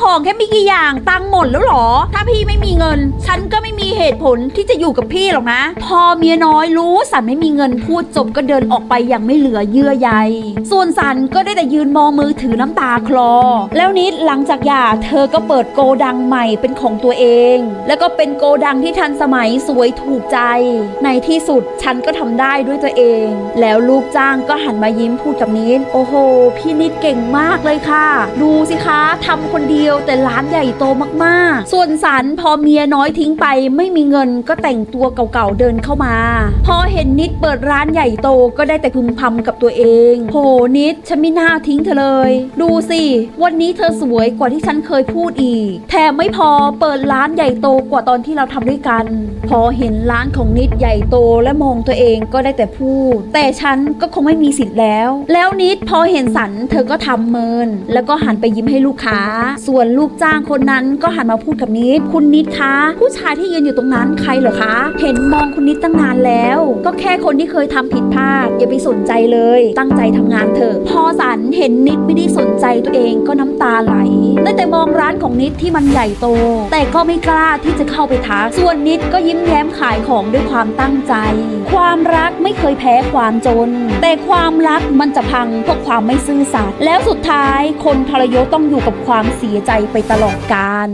ของแค่ไม่กี่อย่างตังค์หมดแล้วหรอ ถ้าพี่ไม่มีเงิน ฉันก็ไม่มีเหตุผลที่จะอยู่กับพี่หรอกนะ พอเมียน้อยรู้สันไม่มีเงินพูดจบก็เดินออกไปอย่างไม่เหลือเยื่อใย ส่วนสันก็ได้แต่ยืนมองมือถือน้ำตาคลอ แล้วนิดหลังจากหย่าเธอก็เปิดโกดังใหม่เป็นของตัวเอง แล้วก็เป็นโกดังที่ทันสมัยสวยถูกใจ ในที่สุดฉันก็ทำได้ด้วยตัวเอง แล้วลูกจ้างก็หันมายิ้มพูดกับนิด โอ้โห พี่นิดเก่งมากเลยค่ะ ดูสิคะทำคนเดียวยวแต่ร้านใหญ่โตมากๆ ส่วนสันพอเมียน้อยทิ้งไปไม่มีเงินก็แต่งตัวเก่าๆเดินเข้ามา พอเห็น นิดเปิดร้านใหญ่โตก็ได้แต่พึมพำกับตัวเอง โหนิดฉันไม่น่าทิ้งเธอเลย ดูสิ วันนี้เธอสวยกว่าที่ฉันเคยพูดอีก แถมไม่พอเปิดร้านใหญ่โตกว่าตอนที่เราทำด้วยกัน พอเห็นร้านของนิดใหญ่โตและมองตัวเองก็ได้แต่พูด แต่ฉันก็คงไม่มีสิทธิ์แล้ว แล้วนิดพอเห็นสันเธอก็ทำเมิน แล้วก็หันไปยิ้มให้ลูกค้า ส่วนลูกจ้างคนนั้นก็หันมาพูดกับนิด คุณนิดคะ ผู้ชายที่ยืนอยู่ตรงนั้นใครเหรอคะ เห็นมองคุณนิดตั้งนานแล้ว ก็แค่ค่คนที่เคยทำผิดพลาด อย่าไปสนใจเลย ตั้งใจทำงานเถอะ พอสันเห็นนิดไม่ได้สนใจตัวเองก็น้ำตาไหลได้แต่มองร้านของนิดที่มันใหญ่โต แต่ก็ไม่กล้าที่จะเข้าไปทักส่วนนิดก็ยิ้มแย้มขายของด้วยความตั้งใจ ความรักไม่เคยแพ้ความจน แต่ความรักมันจะพังเพราะความไม่ซื่อสัตย์แล้วสุดท้ายคนทรยศต้องอยู่กับความเสียใจไปตลอดกาล